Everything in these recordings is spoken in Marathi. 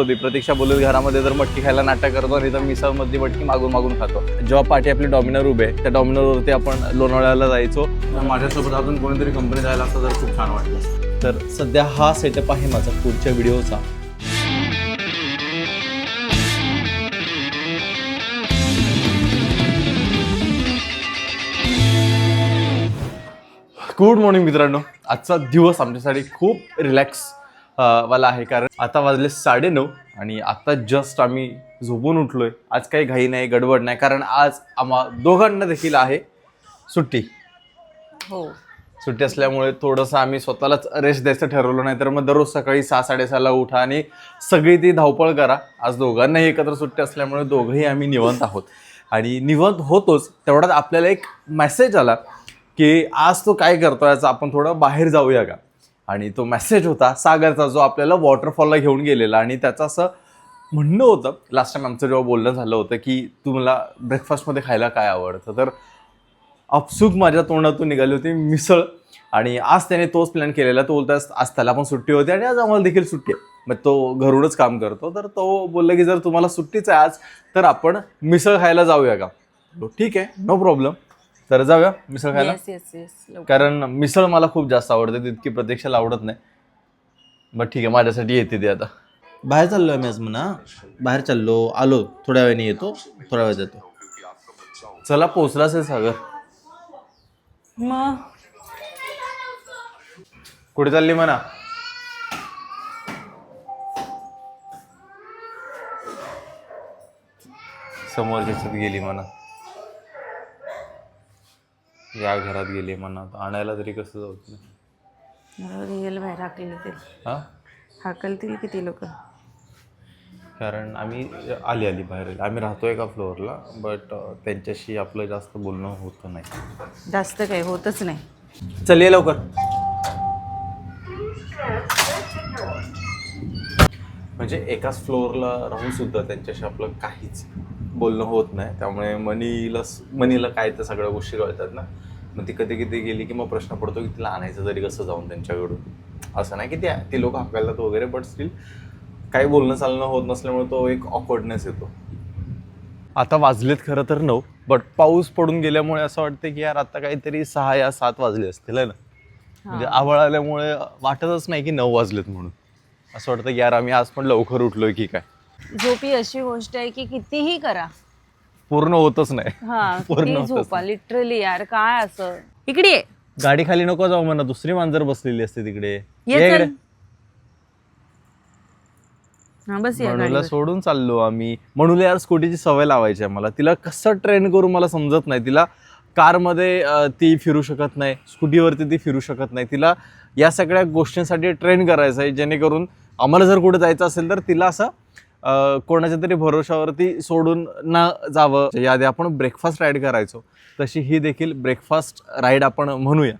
होती. प्रतीक्षा बोलत घरामध्ये जर मटकी खायला नाटक करतो आणि तर मिसळ मधली मटकी मागून मागून खातो. जेव्हा पाठी आपली डॉमिनर उभे त्या डॉमिनरवरती आपण लोणावळ्याला जायचो. माझ्यासोबत अजून कोणीतरी कंपनी जायला असतं तर खूप छान वाटलं. तर सध्या हा सेटअप आहे माझा पुढच्या व्हिडिओचा गुड मॉर्निंग मित्रांनो. आजचा दिवस आमच्यासाठी खूप रिलॅक्स वाला आहे. कारण आता वाजले साडेनऊ आणि आता जस्ट आम्ही झोपून उठलोय. आज काही घाई नाही गडबड नाही. कारण आज आम्हा दोघांना देखील आहे सुट्टी. हो. सुट्टी असल्यामुळे थोडंसं आम्ही स्वतःलाच रेस्ट द्यायचं ठरवलं नाही तर मग दररोज सकाळी सहा साडेसहाला उठा आणि सगळी ती धावपळ करा. आज दोघांनाही एकत्र सुट्टी असल्यामुळे दोघंही आम्ही निवंत आहोत. आणि निवंत होतोच. तेवढ्यात आपल्याला एक मेसेज आला की आज तो काय करतो याचा आपण थोडं बाहेर जाऊया का? आणि तो मेसेज होता सागरचा जो आपल्याला वॉटरफॉलला घेऊन गेलेला. आणि त्याचं असं म्हणणं होतं लास्ट टाइम आमचं जेव्हा बोलणं झालं होतं की तुम्हाला ब्रेकफास्टमध्ये खायला काय आवडतं? तर अपसुक माझ्या तोंडातून निघाली होती मिसळ. आणि आज त्याने तोच प्लॅन केलेला. तो बोलता आज त्याला पण सुट्टी होती आणि आज आम्हाला देखील सुट्टी आहे. मग तो घरूनच काम करतो. तर तो बोलला की जर तुम्हाला सुट्टीच आहे आज तर आपण मिसळ खायला जाऊया का? ठीक आहे नो प्रॉब्लेम तर जाऊया मिसळ खायला. येस येस येस कारण मिसळ मला खूप जास्त आवडते तितकी प्रत्यक्षाला आवडत नाही. मग ठीक आहे माझ्यासाठी येते ती आता. बाहेर चाललो आम्ही आज म्हणा. बाहेर चाललो आलो. थोड्या वेळाने येतो थोड्या वेळ जातो. चला पोचलाच आहे सागर. मग? कुठे चालली म्हणा? समोरच्या याच्यात गेली म्हणा. या घरात गेली आता आणायला तरी कसं जाऊ? रिअल बाहेर हाकलतील हा? हाकलतील किती लोक? कारण आम्ही आली आली बाहेर. आम्ही राहतो एका फ्लोअरला बट त्यांच्याशी आपलं जास्त बोलणं होतं नाही. जास्त काही होतच नाही. चल ये लवकर. म्हणजे एकाच फ्लोअरला राहून सुद्धा त्यांच्याशी आपलं काहीच बोलणं होत नाही. त्यामुळे मनीला मनीला काय त्या सगळ्या गोष्टी कळतात ना. मग ती कधी कधी गेली की मग प्रश्न पडतो की तिला आणायचं तरी कसं जाऊन त्यांच्याकडून? असं नाही की त्या ती लोक हाकायला वगैरे बट स्टील काही बोलणं चालणं होत नसल्यामुळे तो एक ऑकवर्डनेस येतो. आता वाजलेत खरं तर नऊ बट पाऊस पडून गेल्यामुळे असं वाटतं की यार आता काहीतरी सहा या सात वाजले असतील है ना? म्हणजे आवळ आल्यामुळे वाटतच नाही की नऊ वाजलेत म्हणून. असं वाटतं की यार आम्ही आज पण लवकर उठलोय की काय? झोप ही अशी गोष्ट आहे की कितीही करा पूर्ण होतच नाही हा पूर्ण किती होतच झोपा लिटरली यार काय असं इकडे ये. गाडी खाली नको जाऊ म्हणा दुसरी मांजर बसलेली असते तिकडे ये ये चल. इकडे. हा बस या म्हणूला गाडीवर. सोडून चाललो आम्ही म्हणूला यार स्कूटीची सवय लावायची आहे मला तिला कसं ट्रेन करू मला समजत नाही तिला कारमध्ये अं, ती फिरू शकत नाही स्कूटीवरती ती फिरू शकत नाही तिला या सगळ्या गोष्टींसाठी ट्रेन करायचं आहे जेणेकरून आम्हाला जर कुठे जायचं असेल तर तिला असं कोणाच्या तरी भरोशावरती सोडून न जावं. याआधी आपण ब्रेकफास्ट राईड करायचो तशी ही देखील ब्रेकफास्ट राईड आपण म्हणूया.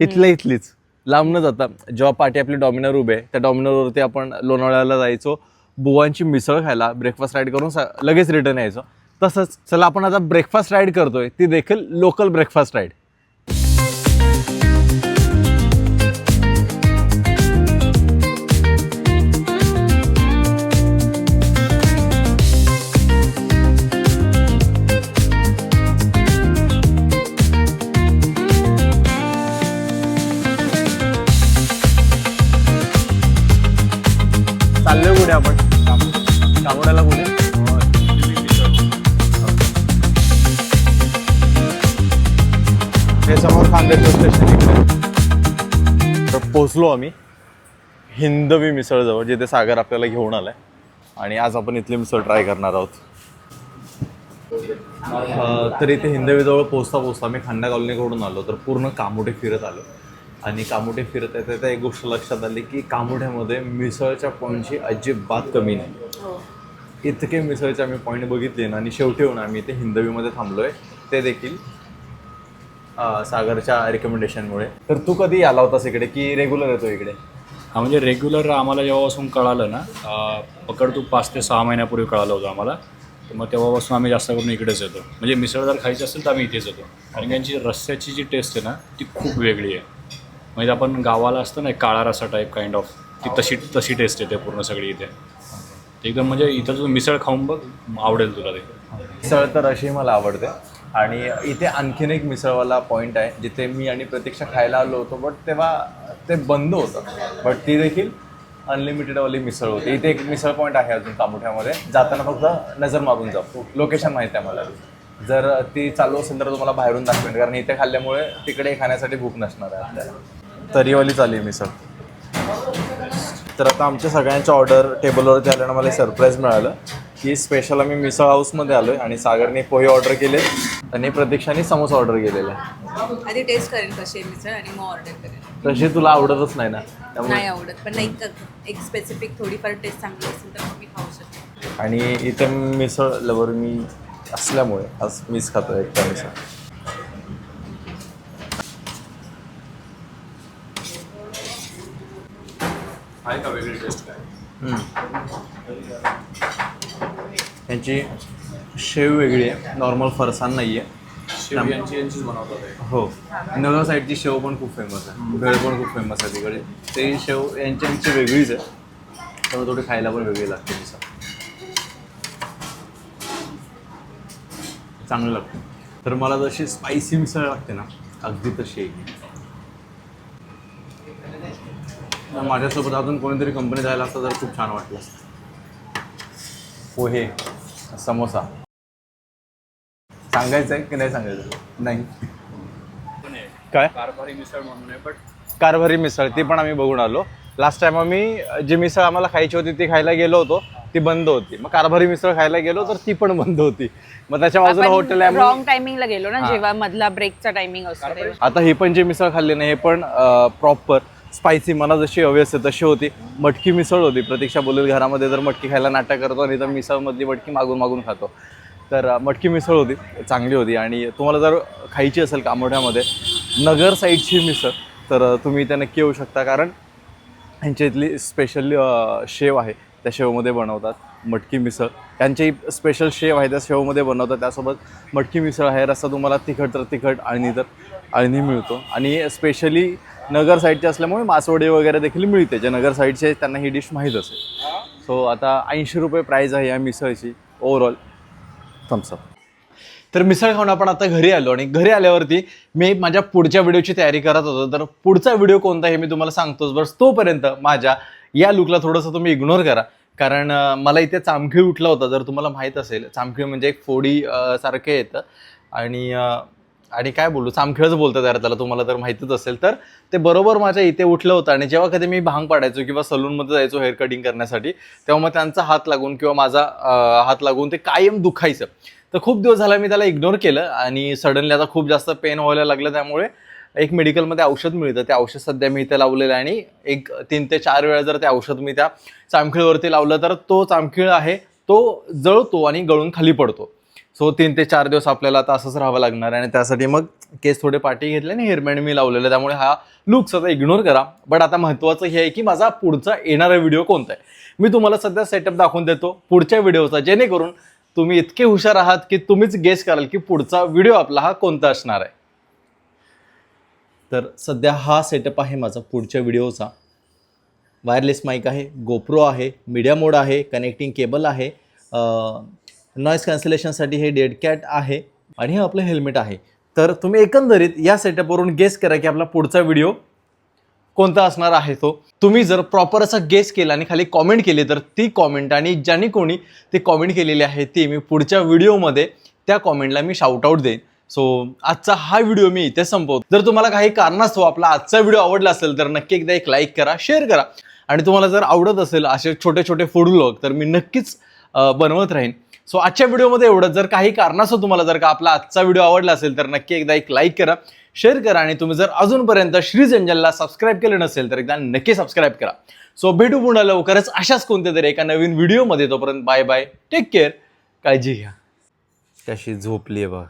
इथल्या इथलीच. लांब न जाता जेव्हा पाठी आपली डॉमिनर उभे त्या डॉमिनरवरती आपण लोणावळ्याला जायचो. बुवांची मिसळ खायला ब्रेकफास्ट राईड करून सा- लगेच रिटर्न यायचो. तसंच चला आपण आता ब्रेकफास्ट राईड करतोय. ती देखील लोकल ब्रेकफास्ट राईड चाललोय कुठे आपण. कामोड्याला कुठे हे समोर खांदेश्वर स्टेशन इकडे. तर पोचलो आम्ही हिंदवी मिसळजवळ जिथे सागर आपल्याला घेऊन आलाय. आणि आज आपण इथली मिसळ ट्राय करणार आहोत. तर इथे हिंदवीजवळ पोचता पोचता मी खंडा कॉलनीकडून आलो तर पूर्ण कामोठे फिरत आलो. आणि कामोठे फिरत येते तर एक गोष्ट लक्षात आली की कामोठ्यामध्ये मिसळच्या पॉईंटची अजिबात कमी नाही. इतके मिसळचे आम्ही पॉईंट बघितले ना आणि शेवटी येऊन आम्ही इथे हिंदवीमध्ये थांबलोय. ते देखील सागरच्या रिकमेंडेशनमुळे तर तू कधी आला होतास इकडे की रेग्युलर येतो इकडे? हा म्हणजे रेग्युलर आम्हाला जेव्हापासून कळालं ना पकड तू पाच ते सहा महिन्यापूर्वी कळालं होतं आम्हाला. तर मग तेव्हापासून आम्ही जास्त करून इकडेच येतो. म्हणजे मिसळ जर खायची असेल तर आम्ही इथेच येतो. आणि त्यांची रस्स्याची जी टेस्ट आहे ना ती खूप वेगळी आहे. म्हणजे आपण गावाला असतं ना एक काळा रसा टाईप काइंड ऑफ ती तशी तशी टेस्ट येते पूर्ण सगळी इथे. ते एकदम म्हणजे इथं तू मिसळ खाऊन बघ आवडेल तुला ते. मिसळ तर अशी मला आवडते. आणि इथे आणखीन एक मिसळवाला पॉईंट आहे जिथे मी आणि प्रतीक्षा खायला आलो होतो बट तेव्हा ते बंद होतं. बट ती देखील अनलिमिटेडवाली मिसळ होती. इथे एक मिसळ पॉईंट आहे अजून कामोठ्यामध्ये जाताना फक्त नजर मारून जाऊ लोकेशन माहिती आहे मला. जर ती चालू असेल तर तुम्हाला बाहेरून दाखवेन. कारण इथे खाल्ल्यामुळे तिकडे खाण्यासाठी भूक नसणार आहे आपल्याला. तरीवाली चालली आहे मिसळ तर आता आमच्या सगळ्यांच्या ऑर्डर टेबलवरती आल्यानं मला सरप्राईज मिळालं की स्पेशल आम्ही मिसळ हाऊसमध्ये आलो आहे आणि सागरने पोहे ऑर्डर केले आणि प्रतीक्षाने समोसा ऑर्डर केलेला आहे. आधी टेस्ट करेन मिसळ आणि मग ऑर्डर करेन तशी तुला आवडतच नाही ना त्यामुळे. नाही आवडत पण नाही एक स्पेसिफिक थोडीफार टेस्ट चांगली असेल तर मी खाऊ शकते. आणि इथे मिसळ लवर मी असल्यामुळे आज मीच खातो एकटा मिसळ आहे का वेगळी टेस्ट काय यांची शेव वेगळी आहे. नॉर्मल फरसाण नाही आहे शेव यांची यांचीच बनवतात आहे हो. नगर साईडची शेव पण खूप फेमस आहे. भेळ पण खूप फेमस आहे तिकडे. ते शेव यांच्यापेक्षा वेगळीच आहे. त्यामुळे थोडी खायला पण वेगळी लागते मिसळ चांगलं लागतं. तर मला जशी स्पायसी मिसळ लागते ना अगदी तशी आहे माझ्यासोबत अजून कोणीतरी कंपनी जायला असतं तर खूप छान वाटलं. असतं पोहे. समोसा. सांगायचं आहे की नाही सांगायचं? नाही. काय? कारभारी मिसळ म्हणून आहे बट कारभारी मिसळ ती पण आम्ही बघून आलो. लास्ट टाइम आम्ही जी मिसळ आम्हाला खायची होती ती खायला गेलो होतो ती बंद होती. मग कारभारी मिसळ खायला गेलो तर ती पण बंद होती. मग त्याच्या बाजूला हॉटेल आहे म्हणून- रॉंग टायमिंगला गेलो ना जेव्हा मधला ब्रेकचा टायमिंग असतो तेव्हा. आता ही पण जी मिसळ खाल्ली ना हे पण प्रॉपर स्पायसी मला जशी हवी असते तशी होती. मटकी मिसळ होती. प्रतीक्षा बोलेल घरामध्ये जर मटकी खायला नाटक करतो आणि तर मिसळमधली मटकी मागून मागून खातो. तर मटकी मिसळ होती. चांगली होती. आणि तुम्हाला जर खायची असेल कामोठ्यामध्ये नगर साईडची मिसळ तर तुम्ही इथे नक्की येऊ शकता. कारण यांच्या इथली स्पेशल शेव आहे. त्या शेवमध्ये बनवतात मटकी मिसळ. त्यांची स्पेशल शेव आहे. त्या शेवमध्ये बनवतात. त्यासोबत मटकी मिसळ आहे. रस्सा तुम्हाला तिखट तर तिखट अळणी तर अळणी मिळतो. आणि स्पेशली नगर साईडचे असल्यामुळे मासवडी वगैरे देखील मिळते जे नगर साईडचे त्यांना ही डिश माहीत असेल. सो आता ऐंशी रुपये प्राईज आहे या मिसळची ओव्हरऑल थम्सअप तर मिसळ खाऊन आपण आता घरी आलो आणि घरी आल्यावरती मी माझ्या पुढच्या व्हिडिओची तयारी करत होतो. तर पुढचा व्हिडिओ कोणता हे मी तुम्हाला सांगतोच बस तोपर्यंत माझ्या या लुकला थोडंसं तुम्ही इग्नोर करा. कारण मला इथे चामखीळ उठला होता. जर तुम्हाला माहीत असेल चामखीळ म्हणजे एक फोडी सारखं येतं. आणि आणि काय बोलू चामखिळच बोलतात यार त्याला तुम्हाला तर माहितीच असेल तर. ते बरोबर माझ्या इथे उठलं होतं आणि जेव्हा कधी मी भांग पाडायचो किंवा सलूनमध्ये जायचो हेअर कटिंग करण्यासाठी तेव्हा मग त्यांचा हात लागून किंवा माझा हात लागून ते कायम दुखायचं. तर खूप दिवस झाला मी त्याला इग्नोर केलं आणि सडनली आता खूप जास्त पेन व्हायला लागलं त्यामुळे एक मेडिकलमध्ये औषध मिळतं. ते औषध सध्या मी इथे लावलेलं आहे आणि एक तीन ते चार वेळा जर ते औषध मी त्या चामखिळवरती लावलं तर तो चामखिळ आहे तो जळतो आणि गळून खाली पडतो. सो तीन ते चार दिवस आपल्याला आता असंच राहावं लागणार आहे. आणि त्यासाठी मग केस थोडे पाठी घेतले आणि हेअरबँड मी लावलेलं आहे. त्यामुळे हा लुक्स सध्या इग्नोर करा. बट आता महत्त्वाचं हे आहे की माझा पुढचा येणारा व्हिडिओ कोणता आहे? मी तुम्हाला सध्या सेटअप दाखवून देतो पुढच्या व्हिडिओचा जेणेकरून तुम्ही इतके हुशार आहात की तुम्हीच गेस कराल की पुढचा व्हिडिओ आपला हा कोणता असणार आहे. तर सध्या हा सेटअप आहे माझा पुढच्या व्हिडिओचा वायरलेस माईक आहे गोप्रो आहे मीडिया मोड आहे कनेक्टिंग केबल आहे. नॉईज कॅन्सलेशनसाठी हे डेड कॅट आहे आणि हे आपलं हेल्मेट आहे. तर तुम्ही एकंदरीत या सेटअपवरून गेस करा की आपला पुढचा व्हिडिओ कोणता असणार आहे तो. तुम्ही जर प्रॉपर असा गेस केला आणि खाली कॉमेंट केली तर ती कॉमेंट आणि ज्यांनी कोणी ते कॉमेंट केलेली आहे ती मी पुढच्या व्हिडिओमध्ये त्या कॉमेंटला मी शाउटआउट देईन. सो आजचा हा व्हिडिओ मी इथे संपवतो. जर तुम्हाला काही कारणास्तव आपला आजचा व्हिडिओ आवडला असेल तर नक्की एकदा एक लाईक करा शेअर करा. आणि तुम्हाला जर आवडत असेल असे छोटे छोटे फूड ब्लॉग तर मी नक्कीच बनवत राहीन. सो आजच्या व्हिडिओमध्ये एवढं जर काही कारणास्तव तुम्हाला जर का आपला आजचा व्हिडिओ आवडला असेल तर नक्की एकदा एक लाईक करा शेअर करा आणि तुम्ही जर अजूनपर्यंत श्री जंजलला सबस्क्राईब केलं नसेल तर एकदा नक्की सबस्क्राईब करा. सो भेटू पुन्हा लवकरच अशाच कोणत्या तरी एका नवीन व्हिडिओमध्ये. तोपर्यंत बाय बाय टेक केअर काळजी घ्या. कशी झोपली आहे बघा.